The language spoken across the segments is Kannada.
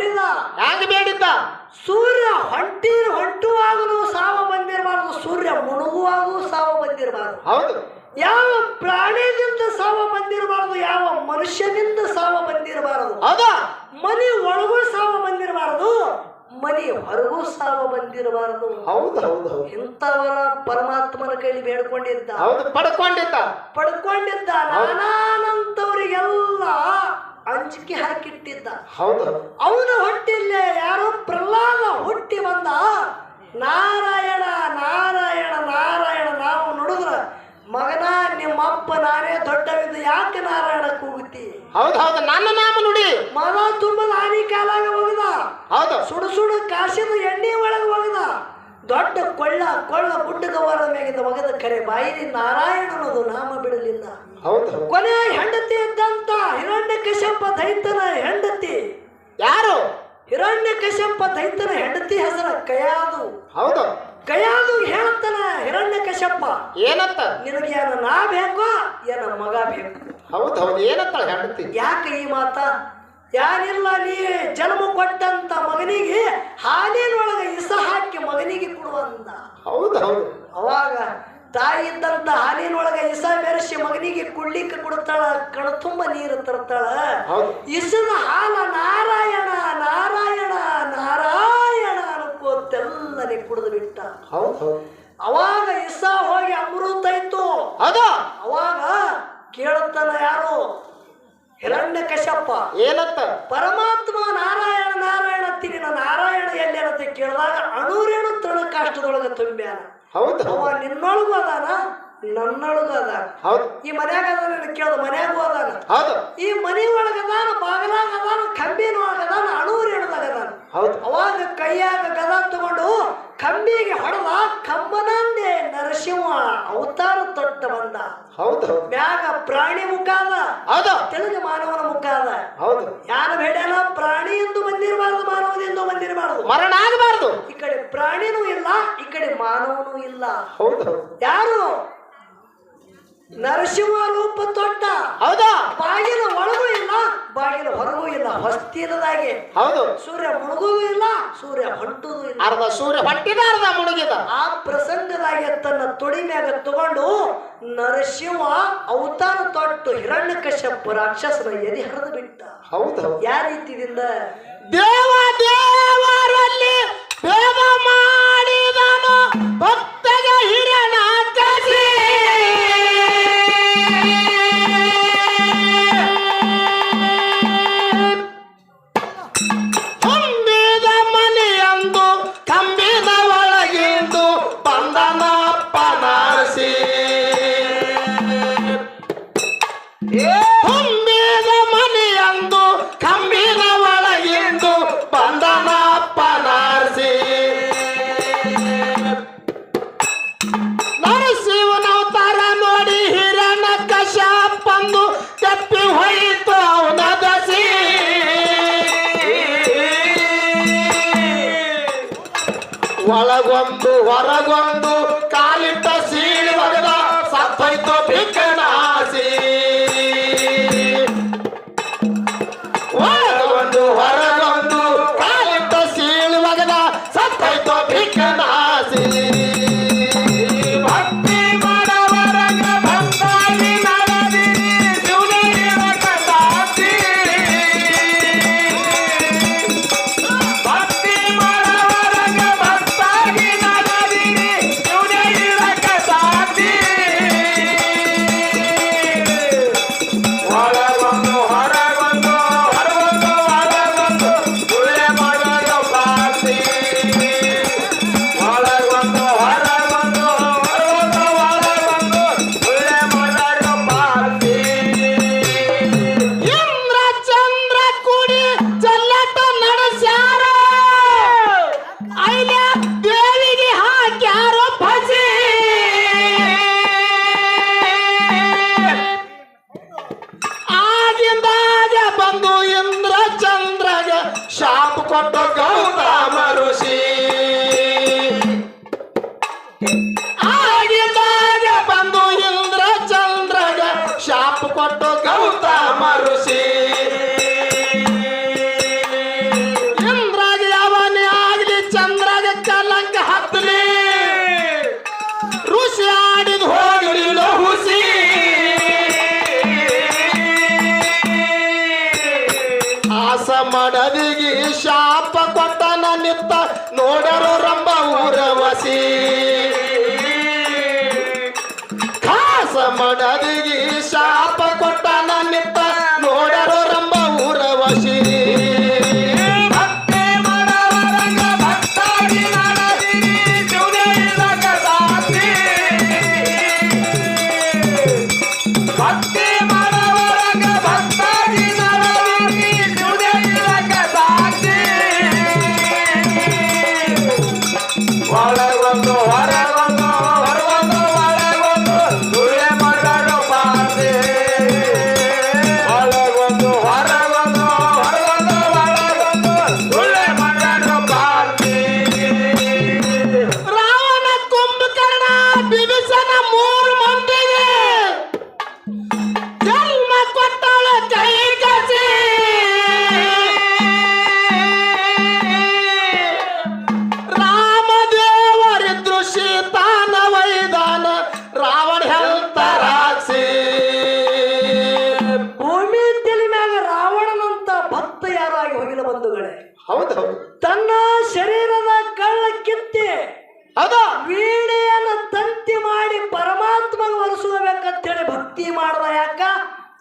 ಬೇಡಿದ ಯಾಕೆ ಬೇಡಿದ್ದ? ಸೂರ್ಯ ಹೊಂಟಿ ಹೊಂಟುವಾಗಲೂ ಸಾವ ಬಂದಿರಬಾರದು ಸೂರ್ಯ ಮುಳುಗುವಾಗೂ ಸಾವ ಬಂದಿರಬಾರದು. ಹೌದು. ಯಾವ ಪ್ರಾಣಿಯಿಂದ ಸಾವ ಬಂದಿರಬಾರದು ಯಾವ ಮನುಷ್ಯನಿಂದ ಸಾವ ಬಂದಿರಬಾರದು? ಹೌದಾ? ಮನೆ ಒಳಗೂ ಸಾವ ಬಂದಿರಬಾರದು ಮನೆ ಹೊರಗೂ ಸಾವ ಬಂದಿರಬಾರದು. ಹೌದು ಹೌದು ಹೌದು. ಇಂಥವರ ಪರಮಾತ್ಮನ ಕೈಲಿ ಬೇಡ್ಕೊಂಡಿದ್ದ. ಹೌದು ಪಡ್ಕೊಂಡಿದ್ದ. ಪಡ್ಕೊಂಡಿದ್ದ ನಾನಾನಂತವರಿಗೆಲ್ಲ ಅಂಜಿಕೆ ಹಾಕಿಟ್ಟಿದ್ದ. ಹೌದು. ಅವನ ಹೊಟ್ಟಿಲ್ಲೇ ಯಾರೋ ಪ್ರಹ್ಲಾದ ಹುಟ್ಟಿ ಬಂದ. ನಾರಾಯಣ ನಾರಾಯಣ ನಾರಾಯಣ ನಾವು ನೋಡಿದ್ರ ಮಗನ ನಿಮ್ಮಪ್ಪ ನಾನೇ ದೊಡ್ಡವಿದ್ದು ಯಾಕೆ ನಾರಾಯಣ ಕೂಗುತ್ತಿ? ಹೌದು ಹೌದು. ನನ್ನ ನಾಮ ನುಡಿ. ಮಗ ತುಂಬ ನಾನಿ ಕಾಲಾಗ ಹೋಗದ. ಹೌದು. ಸುಡು ಸುಡು ಕಾಸಿದ ಎಣ್ಣೆ ಒಳಗೆ ಹೋಗದ. ದೊಡ್ಡ ಕೊಳ್ಳ ಕೊಳ್ಳ ಗುಡ್ಡಗವರ ಮೇಗಿದ ಮಗದ ಕರೆ ಬಾಯಿಲಿ ನಾರಾಯಣನದು ನಾಮ ಬಿಡಲಿಲ್ಲ. ಕೊನೆ ಹೆಂಡತಿ ಇದ್ದಂತ ಹಿರಣ್ಯ ಕಶ್ಯಪ ದೈತನ ಹೆಂಡತಿ. ಯಾರು? ಹಿರಣ್ಯ ಕಶ್ಯಪ ದೈತನ ಹೆಂಡತಿ ಹೆಸರ ಕಯಾದು. ಹೌದು. ಕಯಾದು ಹೇಳ್ತಾನ ಹಿರಣ್ಯ ಕಶ್ಯಪ. ಏನತ್ತ ನಿನಗೆ ಏನ ನಾ ಬೇಕು ಏನ ಮಗ ಬೇಕು. ಹೌದು ಹೌದು. ಏನಂತ ಹೆಂಡತಿ? ಯಾಕೆ ಈ ಮಾತ? ಯಾರಿಲ್ಲ ನೀ ಜನ್ಮ ಕೊಟ್ಟಂತ ಮಗನಿಗೆ ಹಾಲಿನೊಳಗೆ ಇಸ ಹಾಕಿ ಮಗನಿಗೆ ಕೊಡುವಂತ. ಹೌದು ಹೌದು. ಅವಾಗ ತಾಯಿ ಇದ್ದಂತ ಹಾಲಿನೊಳಗೆ ಇಸ ಬೆರೆಸಿ ಮಗನಿಗೆ ಕುಡ್ಲಿಕ್ಕೆ ಕೊಡ್ತಾಳ ಕಣ ತುಂಬ ನೀರು ತರ್ತಾಳ. ಇಸದ ಹಾಲ ನಾರಾಯಣ ನಾರಾಯಣ ನಾರಾಯಣ ಅನ್ಕೋತೆಲ್ಲನೆ ಕುಡಿದು ಬಿಟ್ಟ. ಅವಾಗ ಇಸ ಹೋಗಿ ಅಮೃತ ಇತ್ತು. ಹೌದು. ಅವಾಗ ಕೇಳುತ್ತಾನ ಯಾರು? ಹಿರಣ್ಯ ಕಶ್ಯಪ್ಪ ಏನತ್ತ? ಪರಮಾತ್ಮ ನಾರಾಯಣ ನಾರಾಯಣ ತಿರಿನ ನಾರಾಯಣ ಎಲ್ಲೇನಂತ ಕೇಳಿದಾಗ ಅಣೂರೇನು ತೃಣಕಾಷ್ಟದೊಳಗೆ ತುಂಬ್ಯಾನ? ಹೌದು. ಅವ ನಿನ್ನೊಳಗೂ ಅದಾನ ನನ್ನೊಳಗೂ ಅದಾನ. ಹೌದು. ಈ ಮನ್ಯಾಗ ಅದಾನ ಕೇಳ್ದ ಮನ್ಯಾಗೂ ಅದಾನ. ಹೌದು. ಈ ಮನೆ ಒಳಗದಾನ ಬಾಗಲಾಗ ಅದಾನ ಕಂಬಿನ ಒಳಗ ಅದಾನ ಅಣೂರೇಣದಾಗ ಅದಾನ ಹೌದು. ಅವಾಗ ಕೈಯಾಗ ಗದ ತಗೊಂಡು ಕಂಬಿಗೆ ಹೊಡೆದ ಕಂಬನಂದೆ ನರಸಿಂಹ ಅವತಾರ ತೊಟ್ಟ ಬಂದ. ಹೌದು ಮ್ಯಾಗ ಪ್ರಾಣಿ ಮುಖ ಅದ ಹೌದು. ತೆಲುಗು ಮಾನವನ ಮುಖ ಅದ ಹೌದು. ಯಾರು ಬೇಡಲ್ಲ ಪ್ರಾಣಿ ಎಂದು ಬಂದಿರಬಾರದು ಮಾನವನೆಂದು ಬಂದಿರಬಾರದು? ಮರಣ ಆಗಬಾರದು ಈ ಕಡೆ ಪ್ರಾಣಿನೂ ಇಲ್ಲ ಈ ಕಡೆ ಮಾನವನೂ ಇಲ್ಲ. ಹೌದು. ಯಾರು ನರಸಿಂಹ ರೂಪ ತೊಟ್ಟ. ಹೌದಾ? ಬಾಗಿಲ ಒಳಗೂ ಇಲ್ಲ. ಬಾಗಿಲ ಹೊರಗೂ ಇಲ್ಲ. ಹೊಸ್ತಿಲದಾಗೆ ಹೌದು. ಸೂರ್ಯ ಮುಳುಗುದು ಇಲ್ಲ ಸೂರ್ಯ ಹೊಂಟುದು ಇಲ್ಲ. ಅರ್ಧ ಸೂರ್ಯ ಹೊಟ್ಟಿದ ಅರ್ಧ ಮುಳುಗಿದ. ಆ ಪ್ರಸಂಗದಾಗೆ ತನ್ನ ತೊಡಿ ಮ್ಯಾಗ ತಗೊಂಡು ನರಸಿಂಹ ಅವತಾರ ತೊಟ್ಟು ಹಿರಣ್ಯ ಕಶ್ಯಪ ರಾಕ್ಷಸನ ಎದೆ ಹರಿದು ಬಿಟ್ಟ. ಹೌದು ಹೌದು. ಯಾವ ರೀತಿಯಿಂದ ದೇವ ಹೊರಗೊಂದು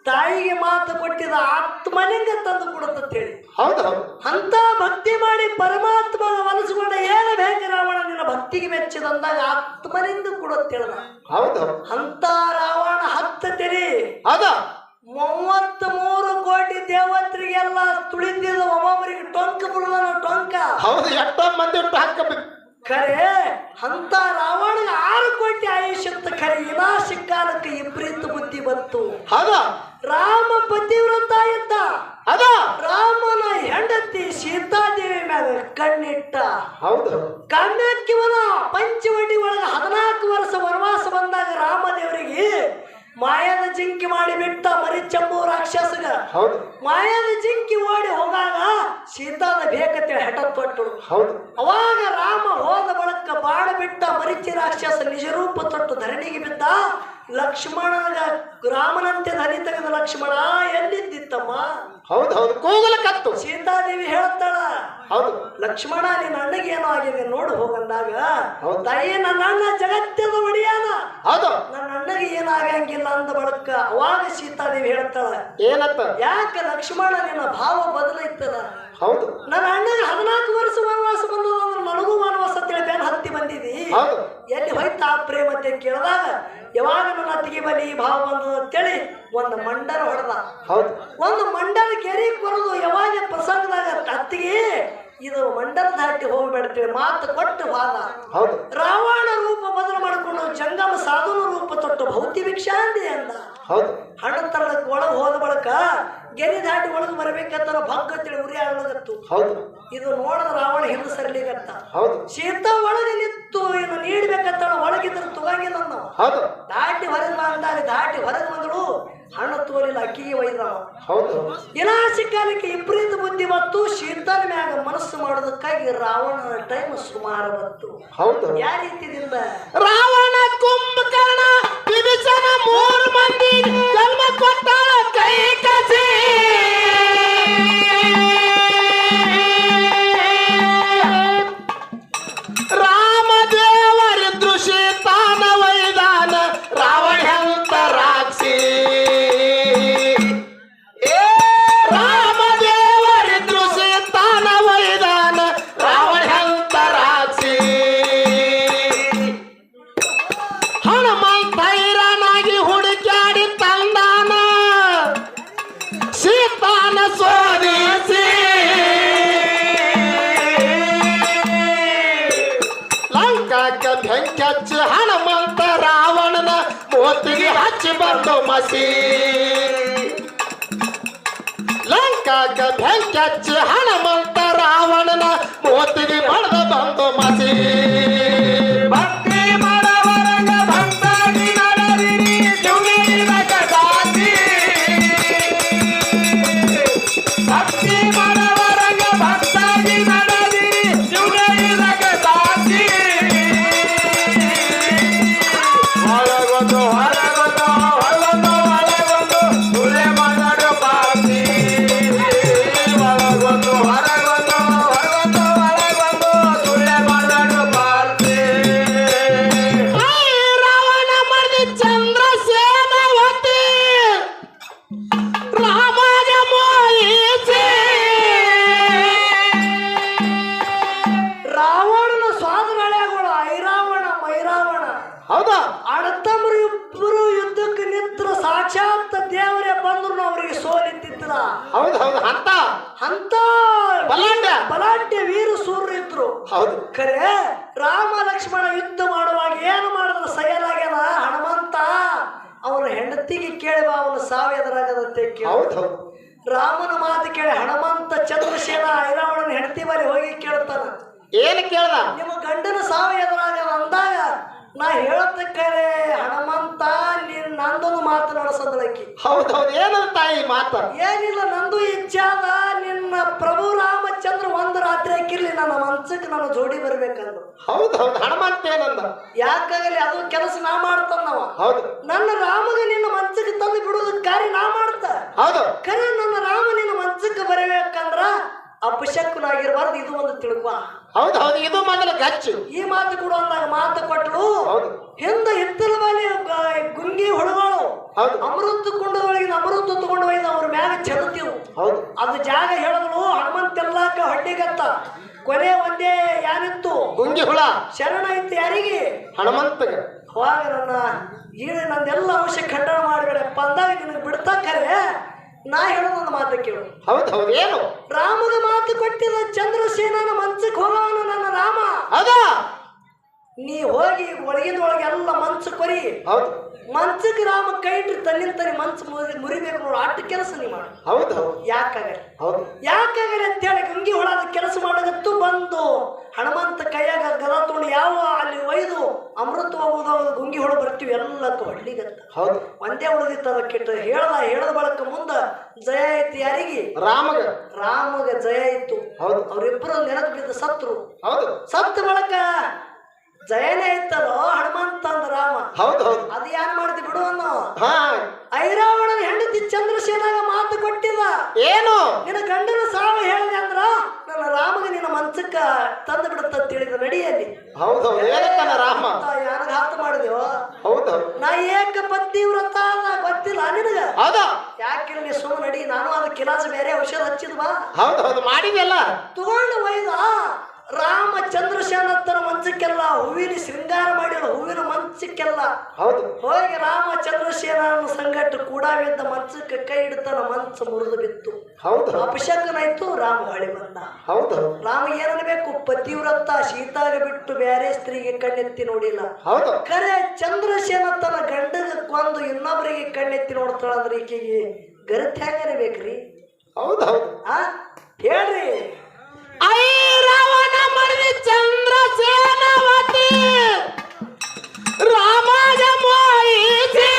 ತಾಯಿಗೆ ಮಾತು ಕೊಟ್ಟಿದ ಆತ್ಮನಿಂಗ ತಂದು ಕೊಡುತ್ತಂತ ಹೇಳಿ ಹೌದು. ಅಂತ ಭಕ್ತಿ ಮಾಡಿ ಪರಮಾತ್ಮ ಮನಸ್ಸುಗೊಂಡ ಏನು ಬೇಕು ರಾವಣ ನಿನ್ನ ಭಕ್ತಿಗೆ ಮೆಚ್ಚಿದಂದಾಗ ಆತ್ಮನಿಂದ ಕೊಡುತ್ತೇಳ ಹೌದು. ಅಂತ ರಾವಣ ಹತ್ತ ತೆರಿ ಅದ. ಮೂವತ್ತ್ ಮೂರು ಕೋಟಿ ದೇವತ್ರಿಗೆಲ್ಲ ತುಳಿದಿದ ಒಬ್ಬೊಬ್ಬರಿಗೆ ಟೊಂಕ ಬಿಡುದನ ಟೊಂಕ. ಹೌದು ಎಷ್ಟೋ ಮಂದಿ ಹಾಕಬೇಕು ಖರೆ ಅಂತ ರಾವಣ ಆರು ಕೋಟಿ ಆಯುಷ್ಯಂತ ಖರೆ ವಿನಾಶ ಸಿಕ್ಕಾಲಕ್ಕೆ ಇಬ್ಬರಿಂದ ಬುದ್ಧಿ ಬಂತು. ಅದ ರಾಮ ಪತಿವ್ರತ ಇದ್ದ ಅದ? ರಾಮನ ಹೆಂಡತಿ ಸೀತಾದೇವಿ ಮೇಲೆ ಕಣ್ಣಿಟ್ಟ. ಹೌದು. ಕಣ್ಣಕ್ಕಿವನ ಪಂಚವಟಿ ಒಳಗ ಹದಿನಾಲ್ಕು ವರ್ಷ ವನವಾಸ ಬಂದಾಗ ರಾಮದೇವರಿಗೆ ಮಾಯದ ಜಿಂಕಿ ಮಾಡಿ ಬಿಟ್ಟ ಮರಿಚಂಬು ರಾಕ್ಷಸಗ. ಹೌದು. ಮಾಯದ ಜಿಂಕಿ ಓಡಿ ಹೋಗಾಗ ಸೀತಾದ ಬೇಕತೆ ಹಠ ತೊಟ್ಟಳು ಹೌದು. ಅವಾಗ ರಾಮ ಹೋದ ಬಳಕ ಬಾಣ ಬಿಟ್ಟ ಮರಿಚಿ ರಾಕ್ಷಸ ನಿಜರೂಪ ತೊಟ್ಟು ಧರಣಿಗೆ ಬಿದ್ದ. ಲಕ್ಷ್ಮಣನ ರಾಮನಂತೆ ಧನಿ ತೆಗೆದ ಲಕ್ಷ್ಮಣ ಎಲ್ಲಿದ್ದಿತ್ತಮ್ಮ? ಹೌದು ಹೌದು. ಕೂಗಲ ಕತ್ತು. ಸೀತಾದೇವಿ ಹೇಳ್ತಾಳ ಹೌದು. ಲಕ್ಷ್ಮಣ ನಿನ್ನ ಅಣ್ಣಗೆ ಏನೋ ಆಗಿದೆ ನೋಡು ಹೋಗಂದಾಗ. ತಾಯಿ ನನ್ನ ಅಣ್ಣ ಜಗತ್ತದ ಒಡೆಯಾನ. ಹೌದು. ನನ್ನ ಅಣ್ಣಗೆ ಏನಾಗಂಗಿಲ್ಲ ಅಂದ ಬಳಕ ಅವಾಗ ಸೀತಾದೇವಿ ಹೇಳ್ತಾಳ ಏನತ್ತ ಯಾಕೆ ಲಕ್ಷ್ಮಣ ನಿನ್ನ ಭಾವ ಬದಲೈತದ ಹೌದು. ನನ್ನ ಅಣ್ಣಗೆ ಹದಿನಾಲ್ಕು ವರ್ಷ ವನವಾಸ ಬಂದದ ಅಂದ್ರೆ ನನಗೂ ವನವಾಸ ಅಂತೇಳಿ ಬೇರೆ ಹತ್ತಿ ಬಂದಿದಿ. ಎಲ್ಲಿ ಹೋಯ್ತಾ ಆ ಪ್ರೇಮ ಅಂತ ಕೇಳಿದಾಗ ಯಾವಾಗ ನನ್ನ ಅತ್ತಿಗೆ ಬಲಿ ಈ ಭಾವ ಬಂದದ ಅಂತೇಳಿ ಒಂದು ಮಂಡಲ ಹೊಡೆದ. ಹೌದು. ಒಂದು ಮಂಡಲ ಕೆರೆ ಬರೋದು ಯಾವಾಗ ಪ್ರಸಂಗದಾಗ ಅತ್ತಿಗೆ ಇದು ಮಂಡಲ ದಾಟಿ ಹೋಗ್ಬೇಡ್ತೇಳಿ ಮಾತು ಕೊಟ್ಟು ವಾದ ರಾವಣ ರೂಪ ಬದಲು ಮಾಡಿಕೊಂಡು ಜಂಗಮ ಸಾಧನ ರೂಪ ತೊಟ್ಟು ಭೌತಿ ಭಿಕ್ಷಾಂದಿ ಅಂದ. ಹೌದು. ಹಣ ತರಲಕ್ಕೆ ಒಳಗೆ ಹೋದ ಬಳಕ ಗೆರೆ ದಾಟಿ ಒಳಗೆ ಬರಬೇಕಂತ ಭಗ್ಗ ತಿಳಿ ಉರಿ ಆಗಲಾಗತ್ತು ಹೌದು. ಇದು ನೋಡಿದ ರಾವಣ ಹಿಂದೆ ಸರಿಲಿಗತ್ತ ಹೌದು. ಶೀತ ಒಳಗೆ ನಿಂತು ಇನ್ನು ನೀಡ್ಬೇಕಂತ ಒಳಗಿದ್ರು ತುಗಾಗಿಲ್ಲ ನಾವು ಹೌದು. ದಾಟಿ ಹೊರಗೆ ಬಾ ದಾಟಿ ಹೊರಗೆ ಬಂದಳು. ಹಣ್ಣು ತೋಲಿಲ್ಲ ಅಕ್ಕಿಗೆ ಒಯ್ದ. ಹೌದು. ವಿನಾಶ ಕಾಲಕ್ಕೆ ವಿಪರೀತ ಬುದ್ಧಿ ಮತ್ತು ಶೀತನ ಮ್ಯಾಗ ಮನಸ್ಸು ಮಾಡೋದಕ್ಕಾಗಿ ರಾವಣನ ಟೈಮ್ ಸುಮಾರು ಬಂತು. ಹೌದು. ಯಾವ ರೀತಿದಿಂದ? ರಾವಣ ಕುಂಭಕರ್ಣ ವಿಭೀಷಣ ಮೂರು ಮಂದಿ ಹಚ್ಚಿ ಹನುಮಂತ ರಾವಣನ ಮೋತಿಗೆ ಹಚ್ಚಿ ಬಂದು ಮಸಿ. ಲಂಕಾಕ ಬೆಂಕಿ ಹಚ್ಚಿ ಹನುಮಂತ ರಾವಣನ ಮೋತಿಗೆ ಬಡದ ಬಂದು ಮಸಿ. ಸಾಕ್ಷಾತ್ ದೇವರೇ ಬಂದ್ರು ಅವರಿಗೆ ಸೋಲಿದ್ದಿದ್ದಿಲ್ಲ ಹೌದು ಹೌದು ಅಂತ ಅಂತ ಬಲಾಢ್ಯ. ಬಲಾಢ್ಯ ವೀರ ಸೂರ್ಯ ಇದ್ರು. ಹೌದು. ಖರೆ ರಾಮ ಲಕ್ಷ್ಮಣ ಯುದ್ಧ ಮಾಡುವಾಗ ಏನು ಮಾಡಿದ್ರು? ಸಯಲಾಗ್ಯದ? ಹನುಮಂತ. ಅವನ ಹೆಂಡತಿಗೆ ಕೇಳಿ ಬಾ ಅವನ ಸಾವು ಎದುರಾಗದಂತೆ ಕೇಳಿ. ಹೌದು ರಾಮನ ಮಾತು ಕೇಳಿ ಹನುಮಂತ ಚಂದ್ರಶೇನ ಐರಾವಣನ ಹೆಂಡತಿ ಬಳಿ ಹೋಗಿ ಕೇಳ್ತಾನ. ಏನ್ ಕೇಳ್ದ? ನಿಮ್ಮ ಗಂಡನ ಸಾವು ಎದುರಾಗದ ಅಂದಾಗ ನಾ ನೀನ್ ನಂದೊಂದು ಮಾತು ಹೌದೌದು ಹೌದು ಹೌದು ಏನದ ತಾಯಿ ಮಾತ? ಏನಿಲ್ಲ ನಂದು ಇಚ್ಛಾದ ನಿನ್ನ ಪ್ರಭು ರಾಮಚಂದ್ರ ಒಂದು ರಾತ್ರಿ ಹಾಕಿರ್ಲಿ ನನ್ನ ಮನ್ಸಕ್ಕೆ ನನ್ನ ಜೋಡಿ ಬರ್ಬೇಕಂದು ಹೌದು ಹೌದು ಹನುಮಂತ ಏನಂದ? ಯಾಕಾಗಲಿ ಅದು ಕೆಲಸ ನಾ ಮಾಡ್ತಾನ ನಾವ ಹೌದು. ನನ್ನ ರಾಮನು ನಿನ್ನ ಮನ್ಸಕ್ಕೆ ತಂದು ಬಿಡುವುದು ಕಾರ್ಯ ನಾ ಮಾಡ್ತ. ಹೌದು. ಖರೆ ನನ್ನ ರಾಮ ನಿನ್ನ ಮನ್ಸಕ್ಕೆ ಬರಬೇಕಂದ್ರ ಅಪಶಕ್ನಾಗಿರ್ಬಾರ್ದು ಇದು ಒಂದು ತಿಳ್ಕೊ. ಹೌದು ಹೌದು ಇದು ಮೊದಲ ಗಚ್ಚು. ಈ ಮಾತು ಕೂಡ ಅಂದಾಗ ಮಾತು ಕೊಟ್ಟಳು ಹೌದು. ಹಿಂದ ಹಿತ್ತಲ ಹೌದು. ಅಮೃತ ಕುಂಡದೊಳಗಿನ ಅಮೃತ ತಗೊಂಡು ಒಯ್ದು ಅವ್ರ ಮ್ಯಾಗ ಚೆಲ್ತೀವು ಹೌದು. ಅದು ಜಾಗ ಹೇಳಿದ್ರು ಹನುಮಂತೆಲ್ಲಾಕ ಹಡ್ಡಿಗತ್ತ ಕೊನೆ ಒಂದೇ ಯಾನಿತ್ತು? ಗುಂಗಿ ಹುಳ. ಶರಣ ಇತ್ತು ಯಾರಿಗೆ? ಹನುಮಂತ ಅವಾಗ ನನ್ನ ಈಗ ನಂದೆಲ್ಲ ಅಂಶ ಖಂಡನ ಮಾಡಬೇಡ. ಅಂದಾಗ ನಿನಗೆ ಬಿಡ್ತಾ ಕರೆ. ನಾ ಹೇಳೋದೊಂದು ಮಾತು ಕೇಳು. ಹೌದು ಹೌದು ಏನು? ರಾಮದ ಮಾತು ಕೊಟ್ಟಿದ ಚಂದ್ರಸೇನನ ಮನ್ಸಕ್ಕೆ ಹೋಗವನು ನನ್ನ ರಾಮ. ಹೌದಾ? ನೀ ಹೋಗಿ ಒಳಗಿನೊಳಗೆ ಎಲ್ಲ ಮಂಚ ಕೊರಿ. ಹೌದು. ಮನ್ಸಕ್ಕೆ ರಾಮ ಕೈ ಇಟ್ಟು ತನಿ ಮನ್ಸು ಮುರಿ ಮುರಿಬೇಕು ನೋಡು ಅಟ್ಟು ಕೆಲಸ ನೀ ಮಾಡು. ಹೌದು ಹೌದು. ಯಾಕಾಗಲಿ? ಹೌದು. ಯಾಕಾಗಲಿ ಅಂತೇಳಿ ಗಂಗಿ ಹೊಳದ ಕೆಲಸ ಮಾಡಗತ್ತು ಬಂದು ಹನುಮಂತ ಕೈಯಾಗ ಗದ ತೊಗೊಂಡು ಯಾವ ಅಲ್ಲಿ ಒಯ್ದು ಅಮೃತ ಹೋಗೋದು ಗುಂಗಿ ಹೊಳ ಬರ್ತೀವಿ ಎಲ್ಲಕ್ಕೂ ಹಳ್ಳಿಗತ್ತ ಹೌದು. ಒಂದೇ ಉಳಿದಿತ್ತು ಅದಕ್ಕಿಟ್ಟು ಹೇಳ್ದ ಹೇಳದ ಬಳಕ ಮುಂದ ಜಯ ಇತ್ತು ಯಾರಿಗೆ? ರಾಮಗ. ರಾಮಗ ಜಯ ಇತ್ತು ಹೌದು. ಅವರಿಬ್ಬರು ನೆನಪು ಬಿದ್ದ ಸತ್ರು. ಹೌದು. ಸತ್ತ ಬಳಕ ಜಯನೇ ಇತ್ತಲ್ಲೋ ಹನುಮಂತ ಅಂದ ರಾಮ. ಹೌದು ಹೌದು. ಅದು ಯಾರು ಮಾಡ್ತಿ ಬಿಡು ಅನ್ನೋ. ಐರಾವಣ ಐರಾವಣನ ಹೆಂಡತಿ ಚಂದ್ರಸೇನಾಗ ಮಾತು ಕೊಟ್ಟಿಲ್ಲ. ಏನು? ನಿನ್ನ ಗಂಡನ ಸಾವು ಹೇಳಿದೆ ಅಂದ್ರ ನನ್ನ ರಾಮಗ ನಿನ್ನ ಮನ್ಸಕ್ಕ ತಂದು ಬಿಡುತ್ತ ತಿಳಿದ ನಡಿಯಲ್ಲಿ. ಹೌದು ಏನತ್ತಾನ ರಾಮ? ಯಾನಗ ಹಾತು ಮಾಡಿದೆವು ಹೌದು ನಾ ಏಕ ಪತ್ನಿ ವ್ರತ ಗೊತ್ತಿಲ್ಲ ನಿನಗ? ಹೌದಾ. ಯಾಕಿಲ್ಲ ನೀ ಸುಮ್ಮನೆ ನಡಿ ನಾನು ಅದ ಕಿಲಾಸ ಬೇರೆ ಔಷಧ ಹಚ್ಚಿದ್ವಾ? ಹೌದು ಹೌದು. ಮಾಡಿದ್ಯಲ್ಲ? ತಗೊಂಡು ಒಯ್ದ. ರಾಮ ಚಂದ್ರಸೇನತ್ತನ ಮಂಚಕ್ಕೆಲ್ಲ ಹೂವಿನ ಶೃಂಗಾರ ಮಾಡಿದ ಹೂವಿನ ಮಂಚಕ್ಕೆಲ್ಲ ಹೌದು. ಹೋಗಿ ರಾಮ ಚಂದ್ರಶೇನ ಸಂಗಟ ಕೂಡ ಬಿದ್ದ ಮಂಚಕ್ಕೆ ಕೈ ಇಡ್ತಾನ ಮಂಚ ಮುರಿದು ಬಿತ್ತು. ಹೌದು. ಅಭಿಷೇಕನಾಯ್ತು ಅಪಶಕನಾಯ್ತು ರಾಮ ಹೊಳಿ ಬಂದ. ಹೌದು. ರಾಮ ಏನನ್ಬೇಕು? ಪತಿವ್ರತ ಸೀತಾಗ ಬಿಟ್ಟು ಬೇರೆ ಸ್ತ್ರೀಗೆ ಕಣ್ಣೆತ್ತಿ ನೋಡಿಲ್ಲ. ಹೌದು. ಕರೆ ಚಂದ್ರಶೇನ ತನ್ನ ಗಂಡಗ ಕೊಂದು ಇನ್ನೊಬ್ಬರಿಗೆ ಕಣ್ಣೆತ್ತಿ ನೋಡ್ತಾಳ ಅಂದ್ರೆ ಈಕೆಗೆ ಗರತ್ ಹೆಂಗನೆ ಬೇಕ್ರಿ ಹೌದು ಹೌದು. ಆ? ಹೇಳ್ರಿ. ಐ ರಾವಣ ಮರಳಿ ಚಂದ್ರ ಸೇನಾವತಿ. ರಾಮಗ ಮೋಹಿಸಿ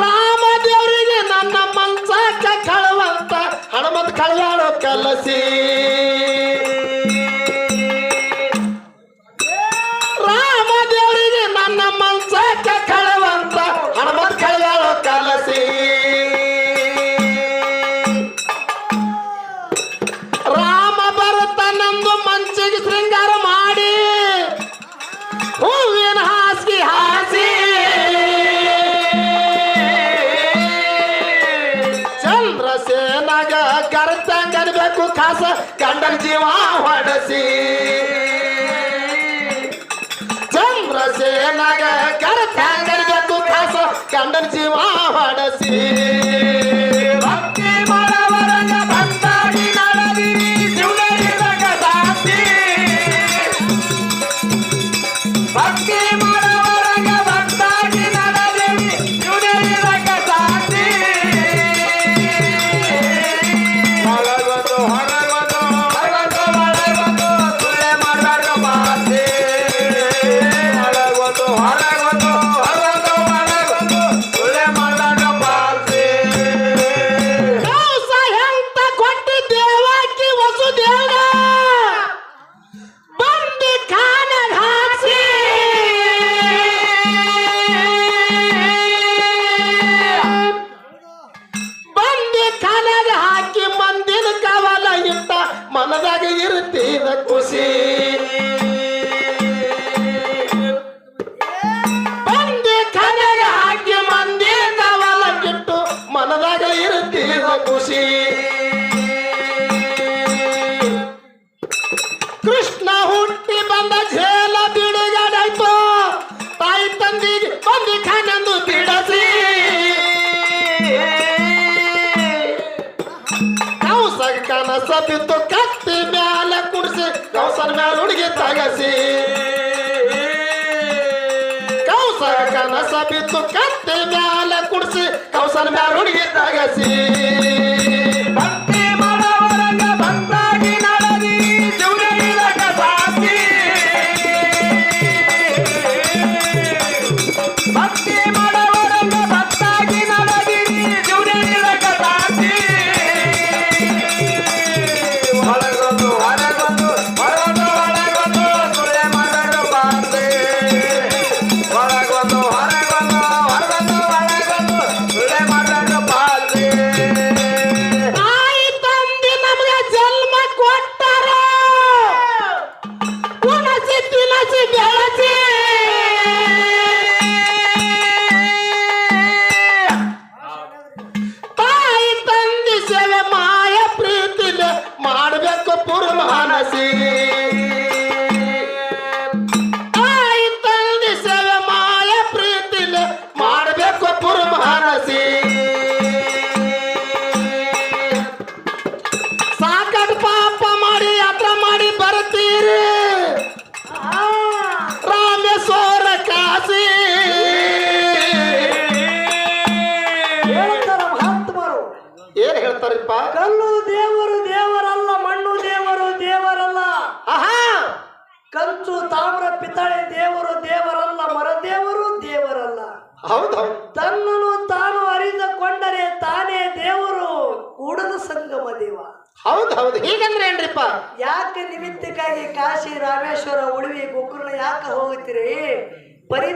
ರಾಮ ದೇವರಿಗೆ ನನ್ನ ಮನ್ಸಕ್ಕ ಕಳವಂತ ಹನುಮಂತ ಕಲ್ಯಾಣ ಕಲಸಿ. ಗಂಡನ ಜೀವ ಹೊಡಸಿ. ಚಂದ್ರಸೇನಾಗ ಕರ್ತಂಗನ್ಬೇಕು ಕಾಸ ಗಂಡನ ಜೀವ ಹೊಡಸಿ. i see. ಹೇಳ್ತಾರಪ್ಪ? ಕಲ್ಲು ದೇವರು ದೇವರಲ್ಲ ಮಣ್ಣು ದೇವರು ದೇವರಲ್ಲ. ಆಹಾ! ಕಂಚು ತಾಮ್ರ ಪಿತಳೆ ದೇವರು ದೇವರಲ್ಲ ಮರ ದೇವರು ದೇವರಲ್ಲ. ಹೌದು ತನ್ನನ್ನು ತಾನು ಅರಿತುಕೊಂಡರೆ ತಾನೇ ದೇವರು ಕೂಡದ ಸಂಗಮ ದೇವ. ಹೌದು ಹೌದು ಹೀಗಂದ್ರೆ ಏನ್ರಿಪ್ಪ? ಯಾಕೆ ನಿಮಿತ್ತಕ್ಕಾಗಿ ಕಾಶಿ ರಾಮೇಶ್ವರ ಉಳಿವಿ ಗೋಕುರ್ಣ ಯಾಕೆ ಹೋಗುತ್ತೀರಿ? ಪರಿ